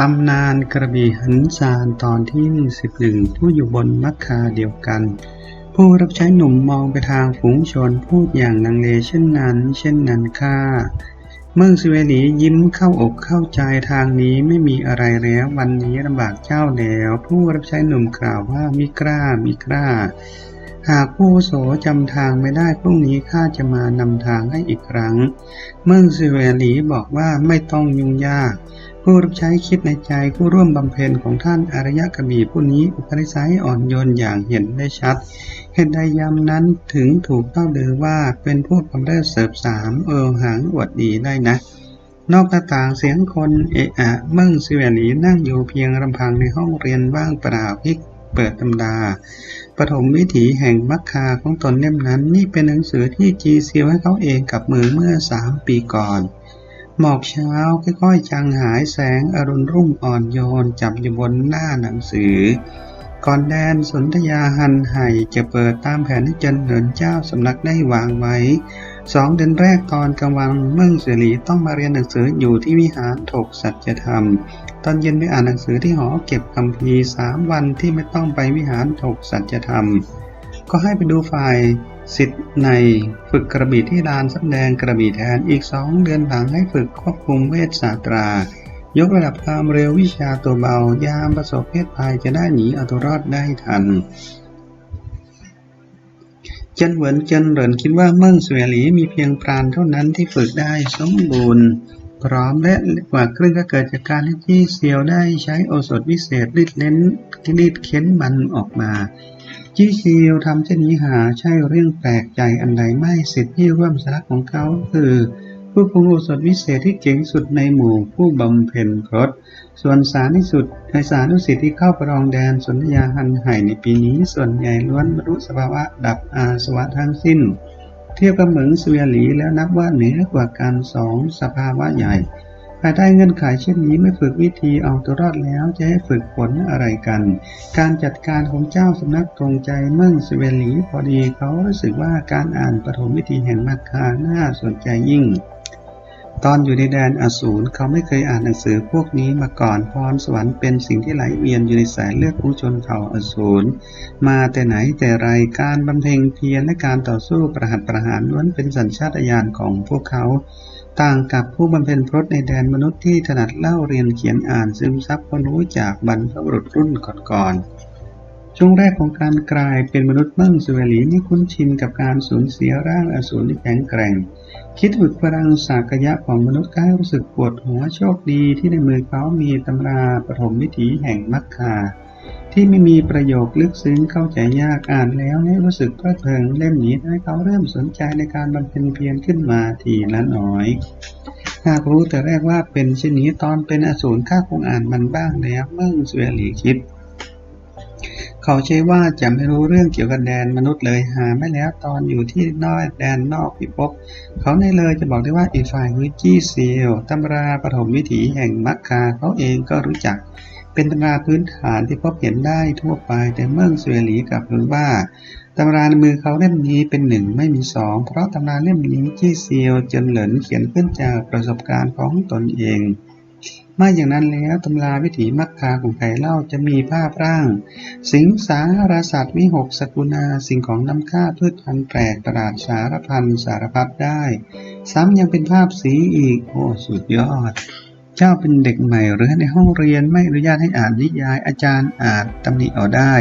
ตำนานกระบี่หันซานตอนที่สิบหนึ่งผู้อยู่บนมักคาเดียวกัน ผู้รับใช้หนุ่มมองไปทางฝูงชนพูดอย่างลังเลเช่นนั้น เช่นนั้นค่า เมืองสเวลียิ้มเข้าอกเข้าใจทางนี้ไม่มีอะไรแล้ว วันนี้ลำบากเจ้าแล้ว ผู้รับใช้หนุ่มกล่าวว่ามิกล้ามิกล้า หากผู้โสจำทางไม่ได้พรุ่งนี้ข้าจะมานำทางให้อีกครั้ง เมืองสเวลีบอกว่าไม่ต้องยุ่งยากผู้รับใช้คิดในใจผู้ร่วมบำเพ็ญของท่านอารยะกบีผู้นี้อุปนิสัยอ่อนโยนอย่างเห็นได้ชัด เหตุใดยามนั้นถึงถูกเต้าเดือว่าเป็นผู้กำเริบเสิบสามเออหางอวดดีได้นะ นอกหน้าต่างเสียงคนเอะอะเมิ่งสิเวลีนั่งอยู่เพียงลำพังในห้องเรียนว่างเปล่าพิกเปิดตำดาปฐมวิถีแห่งมัคคาของตนเล่มนั้น นี่เป็นหนังสือที่จีเซียวให้เขาเองกับมือเมื่อสามปีก่อน หมอกเช้าค่อยๆจางหายแสงอรุณรุ่งอ่อนโยนจับอยู่บนหน้าหนังสือ ก่อนแดนสนธยาหันไห่จะเปิดตามแผนที่เจันเหินเจ้าสำนักได้วางไว้สองเดือนแรกตอนกลางวันเมืองเสรีต้องมาเรียนหนังสืออยู่ที่วิหารถกสัจธรรม ตอนเย็นไปอ่านหนังสือที่หอเก็บคำพีสามวันที่ไม่ต้องไปวิหารถกสัจธรรม ก็ให้ไปดูฝ่ายสิทธิ์ในฝึกกระบี่ที่ลานสำแดงกระบี่แทนอีกสองเดือนหลังให้ฝึกควบคุมเวชศาสตรา ยกระดับความเร็ววิชาตัวเบา ยามประสบเพศภัยจะได้หนีเอาตัวรอดได้ทันเจนเหวินเจนเหรินคิดว่าเมิ่งสวียหลีมีเพียงพรานเท่านั้นที่ฝึกได้สมบูรณ์ พร้อมและกว่าครึ่งก็เกิดจากการที่จี้เซียวได้ใช้โอสถวิเศษรีดเล้นรีดเค้นมันออกมาจี้เซียวทำเช่นนี้หาใช่เรื่องแปลกใจอันใดไม่สิทธิ์ที่ร่วมสลักของเขาคือ ผู้ปรุงโอสถวิเศษที่เก่งสุดในหมู่ผู้บำเพ็ญพรตส่วนสารที่สุดในสานุสิทธิ์ที่เข้าประลองแดนสนธยาหันไห่ในปีนี้ส่วนใหญ่ล้วนบรรลุสภาวะดับอาสวะทั้งสิ้น เทียบกับเหมืองสเวียหลีแล้วนับว่าเหนือกว่าการสองสภาวะใหญ่ ภายใต้เงื่อนไขเช่นนี้ไม่ฝึกวิธีเอาตัวรอดแล้วจะให้ฝึกผลอะไรกัน การจัดการของเจ้าสำนักตรงใจเมืองเวียหลีพอดีเขารู้สึกว่าการอ่านปฐมวิธีแห่งมรรคาน่าสนใจยิ่ง ตอนอยู่ในแดนอสูรเขาไม่เคยอ่านหนังสือพวกนี้มาก่อนพรสวรรค์เป็นสิ่งที่ไหลเวียนอยู่ในสายเลือดของชนเผ่าอสูรมาแต่ไหนแต่ไรการบำเพ็ญเพียรและการต่อสู้ประหัตประหารล้วนเป็นสัญชาตญาณของพวกเขา ต่างกับผู้บำเพ็ญพรตในแดนมนุษย์ที่ถนัดเล่าเรียนเขียนอ่านซึมซับความรู้จากบรรพบุรุษรุ่นก่อนๆ ช่วงแรกของการกลายเป็นมนุษย์เมืองสเวลีไม่คุ้นชินกับการสูญเสียร่างอสูรที่แข็งแกร่ง คิดถึงพลังสากยะของมนุษย์ก็รู้สึกปวดหัวโชคดีที่ในมือเขามีตำราปฐมวิถีแห่งมัคคา ที่ไม่มีประโยคลึกซึ้งเข้าใจยากอ่านแล้วให้รู้สึกเพลิดเพลินเล่มนี้ทำให้เขาเริ่มสนใจในการบำเพ็ญเพียรขึ้นมาทีละน้อยหากรู้แต่แรกว่าเป็นเช่นนี้ตอนเป็นอสูรข้าคงอ่านมันบ้างแล้วเมื่อเสวลีคิด เขาใช่ว่าจะไม่รู้เรื่องเกี่ยวกับแดนมนุษย์เลยหาไม่แล้วตอนอยู่ที่นอกแดนนอกพิภพเขาในเลยจะบอกได้ว่าอีฝ่ายวิจี้เซียวตำราปฐมวิถีแห่งมัคคาเขาเองก็รู้จัก เป็นตำราพื้นฐานที่พบเห็นได้ทั่วไปแต่เมื่อเสวียหลีกลับรู้ว่าตำราในมือเขาเล่มนี้เป็นหนึ่งไม่มีสองเพราะตำราเล่มนี้จี้เซียวเจินเหลินเขียนขึ้นจากประสบการณ์ของตนเอง ม่อย่างนั้นแล้วตำราวิถีมัคคาของไข่เล่าจะมีภาพร่าง สิงสารสัตว์วิหกสกุณาสิ่งของน้ำค่าพืชพันธุ์แปลกประหลาดสารพันสารพัดได้ ซ้ำยังเป็นภาพสีอีก โอ้สุดยอด เจ้าเป็นเด็กใหม่หรือในห้องเรียนไม่อนุญาตให้อ่านนิยายอาจารย์อ่านตำหนิเอาได้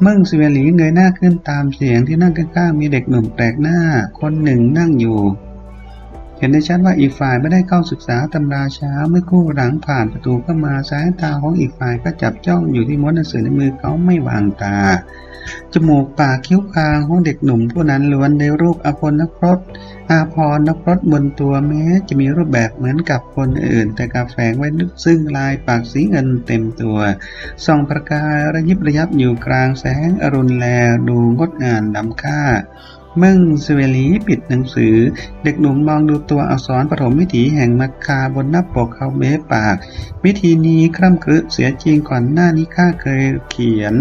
เมื่งสเวลีเงยหน้าขึ้นตามเสียงที่นั่งข้างๆมีเด็กหนุ่มแปลกหน้า คนหนึ่งนั่งอยู่ เห็นได้ชัดว่าอีกฝ่ายไม่ได้เข้าศึกษาตำราเช้าเมื่อคู่หลังผ่านประตูเข้ามาสายตาของอีกฝ่ายก็จับจ้องอยู่ที่ม้วนหนังสือในมือเขาไม่วางตา จมูกปากคิ้วคางของเด็กหนุ่มผู้นั้นล้วนในรูปอภรนครตอาพรนครตบนตัวแม้จะมีรูปแบบเหมือนกับคนอื่น แต่กาแฝงไว้ลึกซึ่งลายปากสีเงินเต็มตัวส่องประกายระยิบระยับอยู่กลางแสงอรุณแลดูงดงามล้ำค่า มื่งสเวลีปิดหนังสือ เด็กหนุ่มมองดูตัวอักษรปฐมวิถีแห่งมัคคาบนหน้าปกเขาเบ้ปาก วิธีนี้คร่ำครึเสียจริงก่อนหน้านี้ข้าเคยเขียน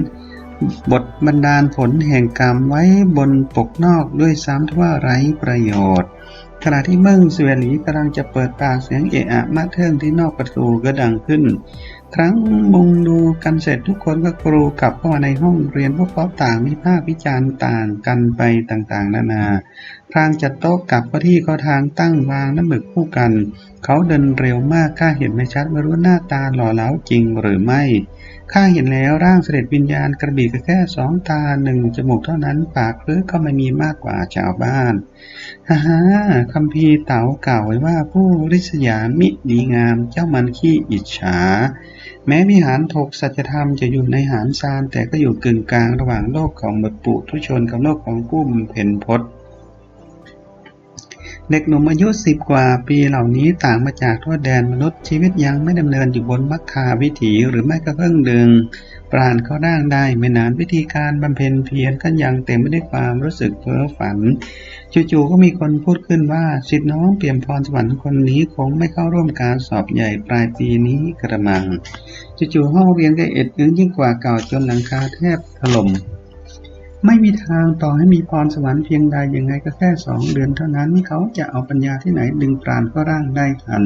บทบรรดาลผลแห่งกรรมไว้บนปกนอกด้วยซ้ำทว่าไร้ประโยชน์ขณะที่เมิ่งเสวียหลีกำลังจะเปิดปากเสียงเอะอะมาเทิงที่นอกประตูก็ดังขึ้น ครั้งมุงดูกันเสร็จทุกคนก็กรูกลับเข้ามาในห้องเรียนพวกเขาต่างมีภาพวิจารณ์ต่างกันไปต่างๆ นานา พรางจัดโต๊ะกลับก็ที่เขาทางตั้งวางน้ำหมึกคู่กัน เขาเดินเร็วมากข้าเห็นไม่ชัดไม่รู้หน้าตาหล่อเหลาจริงหรือไม่ ข้าเห็นแล้วร่างเสด็จวิญญาณกระบี่ก็แค่สองตาหนึ่งจมูกเท่านั้นปากหรือก็ไม่มีมากกว่าชาวบ้านฮ่าฮ่าคัมภีเต๋ากล่าวไว้ว่าผู้ริษยามิดีงามเจ้ามันขี้อิจฉา แม้วิหารถกสัจธรรมจะอยู่ในหารซานแต่ก็อยู่กึ่งกลางระหว่างโลกของบทปุทุชนกับโลกของผู้บำเพ็ญพจน์ เด็กหนุ่มอายุสิบกว่าปีเหล่านี้ต่างมาจากทั่วแดนมนุษย์ชีวิตยังไม่ดำเนินอยู่บนมัคคาวิถีหรือไม่ก็เพิ่งดึง ปราณเขาร่างได้ไม่นานวิธีการบำเพ็ญเพียรก็ยังเต็มไปด้วยความรู้สึกเพ้อฝันจู่ๆก็มีคนพูดขึ้นว่าสิทธิน้องเปี่ยมพรสวรรค์คนนี้คงไม่เข้าร่วมการสอบใหญ่ปลายปีนี้กระมังจู่ๆห้องเรียนก็เอ็ดอึ้งยิ่งกว่าเก่าจนหลังคาแทบถล่ม ไม่มีทางต่อให้มีพรสวรรค์เพียงใดยังไงก็แค่สองเดือนเท่านั้นเขาจะเอาปัญญาที่ไหนดึงปราณก็ร่างได้ทัน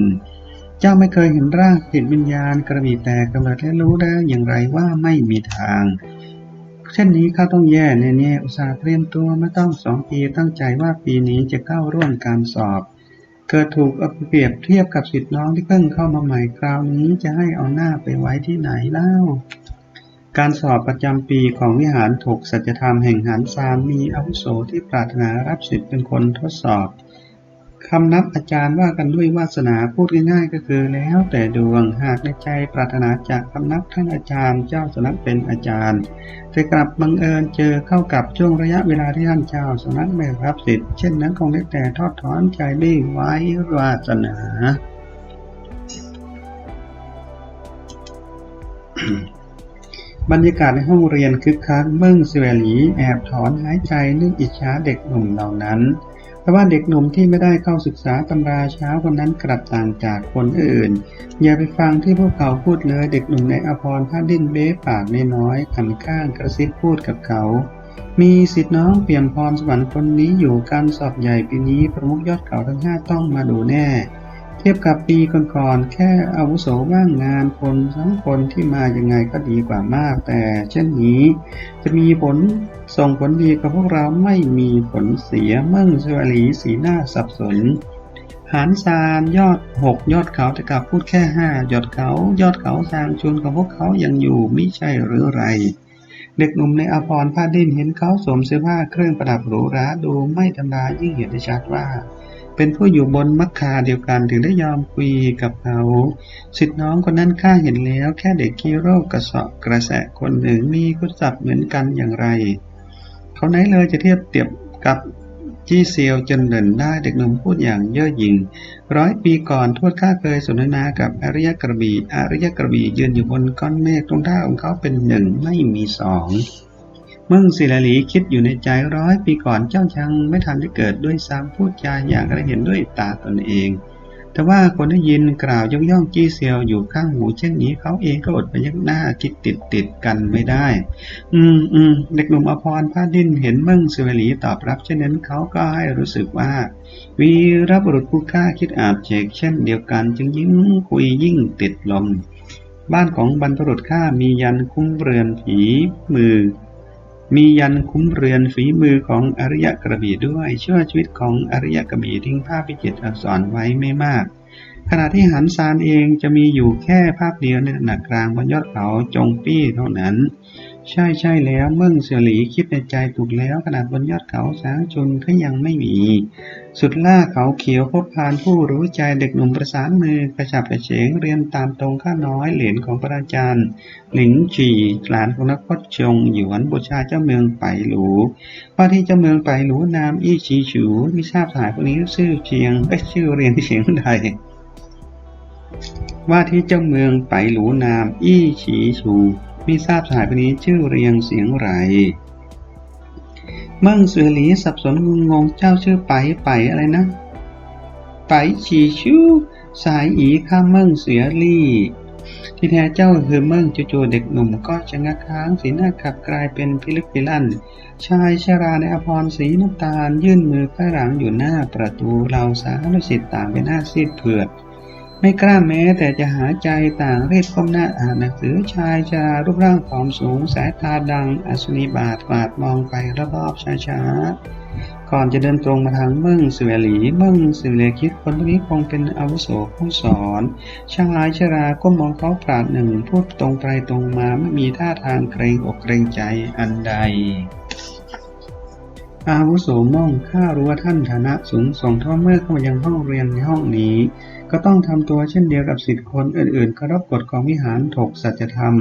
เจ้าไม่เคยเห็นร่างจิตวิญญาณกระบี่แตกกำเนิดและรู้ได้อย่างไรว่าไม่มีทาง เช่นนี้เขาต้องแย่แน่ๆอุตส่าห์เตรียมตัวมาต้องสองปีตั้งใจว่าปีนี้จะเข้าร่วมการสอบเกิดถูกเอาเปรียบเทียบกับสิทธิน้องที่เพิ่งเข้ามาใหม่คราวนี้จะให้เอาหน้าไปไว้ที่ไหนเล่า การสอบประจำปีของวิหารถกสัจธรรมแห่งหารซามมีอาวุโสที่ปรารถนารับสิทธิ์เป็นคนทดสอบคำนับอาจารย์ว่ากันด้วยวาสนาพูดง่ายๆก็คือแล้วแต่ดวงหากในใจปรารถนาจากคำนับท่านอาจารย์เจ้าสำนักเป็นอาจารย์ แต่กลับบังเอิญเจอเข้ากับช่วงระยะเวลาที่ท่านเจ้าสำนักไม่รับสิทธิ์เช่นนั้นคงได้แต่ทอดถอนใจไม่ไว้วาสนา บรรยากาศในห้องเรียนคึกคักเบิ้งเสวลีแอบถอนหายใจนึกอิจฉาเด็กหนุ่มเหล่านั้นแต่ว่าเด็กหนุ่มที่ไม่ได้เข้าศึกษาตำราเช้าคนนั้นกลับต่างจากคนอื่น อย่าไปฟังที่พวกเขาพูดเลยเด็กหนุ่มในอภรผ้าดิ้นเบ้ปากน้อยๆหันข้างกระซิบพูดกับเขา มีสิทธิ์น้องเปี่ยมพรสวรรค์คนนี้อยู่การสอบใหญ่ปีนี้ประมุขยอดเขาทั้งห้าต้องมาดูแน่ เทียบกับปีก่อนๆแค่อาวุโสว่างงานคนทั้งคนที่มายังไงก็ดีกว่ามาก แต่เช่นนี้จะมีผลส่งผลดีกับพวกเราไม่มีผลเสียเมื่งสวลีสีหน้าสับสน หารซานยอดหกยอดเขาแต่กลับพูดแค่ห้ายอดเขายอดเขาซางชวนของพวกเขายังอยู่ไม่ใช่หรือไรเด็กหนุ่มในอภรผ้าดิ้นเห็นเขาสวมเสื้อผ้าเครื่องประดับหรูหราดูไม่ธรรมดายิ่งเห็นได้ชัดว่า เป็นผู้อยู่บนมัคคาเดียวกันถึงได้ยอมคุยกับเขาสิทธิน้องคนนั้นข้าเห็นแล้ว แค่เด็กขี้โรคกระเสาะกระแสะคนหนึ่งมีคุณศัพท์เหมือนกันอย่างไร เขาไหนเลยจะเทียบเทียบกับจี้เซียวจนเด่นได้เด็กหนุ่มพูดอย่างเย่อหยิ่งร้อยปีก่อนทวดข้าเคยสนทนากับอริยกระบี่อริยกระบี่ยืนอยู่บนก้อนเมฆตรงท่าของเขาเป็นหนึ่งไม่มีสอง มื่งศิลาลีคิดอยู่ในใจร้อยปีก่อนเจ้าชังไม่ทันได้เกิดด้วยซ้ำพูดจาอย่างได้เห็นด้วยตาตนเอง แต่ว่าคนได้ยินกล่าวยกย่องจี้เซียวอยู่ข้างหูเช่นนี้เขาเองก็อดไปยักหน้าคิดติดติดกันไม่ได้ อืมอืมเด็กหนุ่มอภรผ้าดิ้นเห็นเมื่งศิลาลีตอบรับเช่นนั้นเขาก็ให้รู้สึกว่าวีรบุรุษผู้ฆ่าคิดอาบเฉกเช่นเดียวกันจึงยิ่งคุยยิ่งติดลมบ้านของบรรพบุรุษข้ามียันคุ้มเรือนผีมือ มียันคุ้มเรือนฝีมือของอริยกระบี่ด้วยชั่วชีวิตของอริยกระบี่ทิ้งภาพพิจิตรอักษรไว้ไม่มาก ขณะที่หันซานเองจะมีอยู่แค่ภาพเดียวในหนักกลางบนยอดเขาจงปี้เท่านั้น ใช่ ใช่แล้วเมื่งเสียหลีคิดในใจถูกแล้ว ขนาดบนยอดเขาสางชุนก็ยังไม่มี สุดล่าเขาเขียวพบพานผู้รู้ใจเด็กหนุ่มประสานมือกระฉับกระเฉงเรียนตามตรงข้าน้อยเหรียญของพระอาจารย์หลิงจีหลานของนักพจน์ชงหยวนบูชาเจ้าเมืองไปหลูว่าที่เจ้าเมืองไปหลูนามอี้ชีฉูไม่ทราบสายพวกนี้ชื่อเชียงไม่ชื่อเรียนเสียงใดว่าที่เจ้าเมืองไปหลูนามอี้ฉีชู ไม่ทราบสหายคนนี้ชื่อเรียงเสียงไรเมื่งเสือหลีสับสนงงงเจ้าชื่อไปไปอะไรนะ ไปฉีชูสายอีข้าเมื่งเสือลี่ที่แท้เจ้าคือเมิ่งจู่ๆเด็กหนุ่มก็ชะงักค้างสีหน้าขับกลายเป็นพิลึกพิลั่น ชายชราในอภรสีน้ำตาล ยื่นมือไขว้หลังอยู่หน้าประตูเราสานุสิตต่างไปหน้าซีดเผือด ไม่กล้าแม้แต่จะหาใจต่างรีบก้มหน้าอ่านหนังสือชายชารูปร่างผอมสูงสายตาดังอสุนิบาตกวาดมองไปรอบๆช้าๆ ก่อนจะเดินตรงมาทางเมิ่งเสวลีเมิ่งเสวลีคิดคนพวกนี้คงเป็นอาวุโสผู้สอนชายชราก็มองเขาปราดหนึ่งพูดตรงไปตรงมาไม่มีท่าทางเกรงอกเกรงใจอันใดอาวุโสม่องข้ารู้ว่าท่านฐานะสูงส่งเท่าเมื่อเข้ามายังห้องเรียนในห้องนี้ ก็ต้องทำตัวเช่นเดียวกับสิทธิคนอื่นๆเคารพกฎของวิหารถกสัจธรรม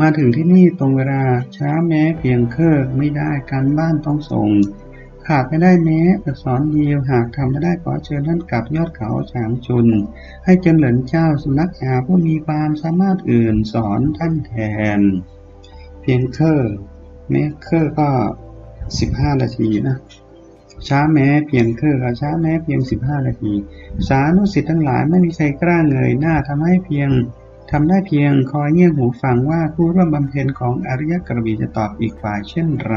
มาถึงที่นี่ตรงเวลาช้าแม้เพียงเครือไม่ได้การบ้านต้องส่ง ขาดไม่ได้แม้อักษรเดียวหากทำไม่ได้ขอเชิญท่านกลับยอดเขาฉางชุน ให้เจนเหลินเจ้าสำนักหาผู้มีความสามารถอื่นสอนท่านแทน เพียงเคอร์แม้เคอร์ก็สิบห้านาทีนะ ช้าแม้เพียงเคอร์ก็ช้าแม้เพียงสิบห้านาที สานุสิทธ์ทั้งหลายไม่มีใครกล้าเงยหน้าทำให้เพียงทำได้เพียงคอยเงี่ยหูฟังว่าผู้ร่วมบำเพ็ญของอริยกระบีจะตอบอีกฝ่ายเช่นไร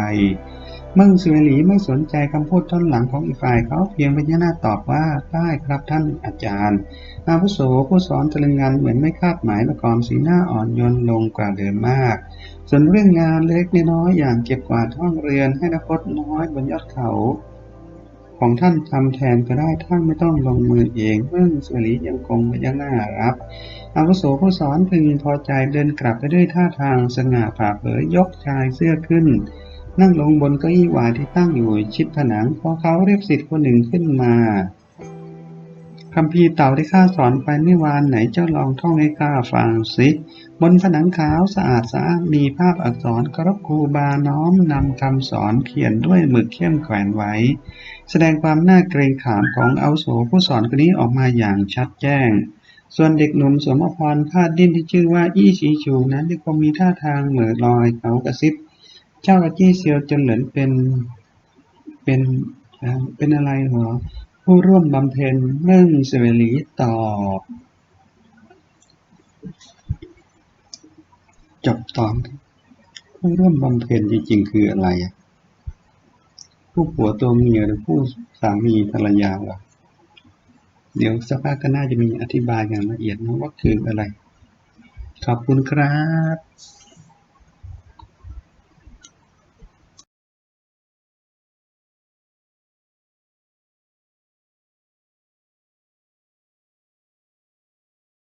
เมื่งสุเวลีไม่สนใจคำพูดต้นหลังของอีกฝ่ายเขาเพียงพยัญชนะตอบว่าได้ครับท่านอาจารย์ อาวุโสผู้สอนตะลึงงานเหมือนไม่คาดหมายมาก่อนสีหน้าอ่อนโยนลงกว่าเดิมมาก ส่วนเรื่องงานเล็กน้อยอย่างเก็บกวาดห้องเรียนให้นักพจน้อยบนยอดเขา ของท่านทำแทนก็ได้ท่านไม่ต้องลงมือเองเมื่อสุวลียังคงยัญชนะรับอาวุโสผู้สอนพึงพอใจเดินกลับไปด้วยท่าทางสง่าผ่าเผยยกชายเสื้อขึ้น นั่งลงบนเก้าอี้หวายที่ตั้งอยู่ชิดผนังพอเขาเรียกสิทธิ์คนหนึ่งขึ้นมาคำพีเต่าที่ข้าสอนไปเมื่อวานไหนเจ้าลองท่องให้ข้าฟังสิบนผนังขาวสะอาดสะอานมีภาพอักษรกรบครูบาน้อมนำคำสอนเขียนด้วยหมึกเข้มแขวนไว้ แสดงความน่าเกรงขามของอาโสผู้สอนคนนี้ออกมาอย่างชัดแจ้ง ส่วนเด็กหนุ่มสวมอภรณ์ผ้าดิ้นที่ชื่อว่าอี้ชีชูนั้นยังคงมีท่าทางเหม่อลอยเขากระซิบ เจ้ากับจี้เซียวจนเหลินเป็นเป็นเป็นอะไรเหรอผู้ร่วมบำเพ็ญเมื่งเสวลีตอบจบตอนผู้ร่วมบำเพ็ญจริงๆคืออะไรอะ ผู้ผัวตัวเมียหรือผู้สามีภรรยาล่ะ เดี๋ยวสักพักก็น่าจะมีอธิบายอย่างละเอียดนะว่าคืออะไร ขอบคุณครับ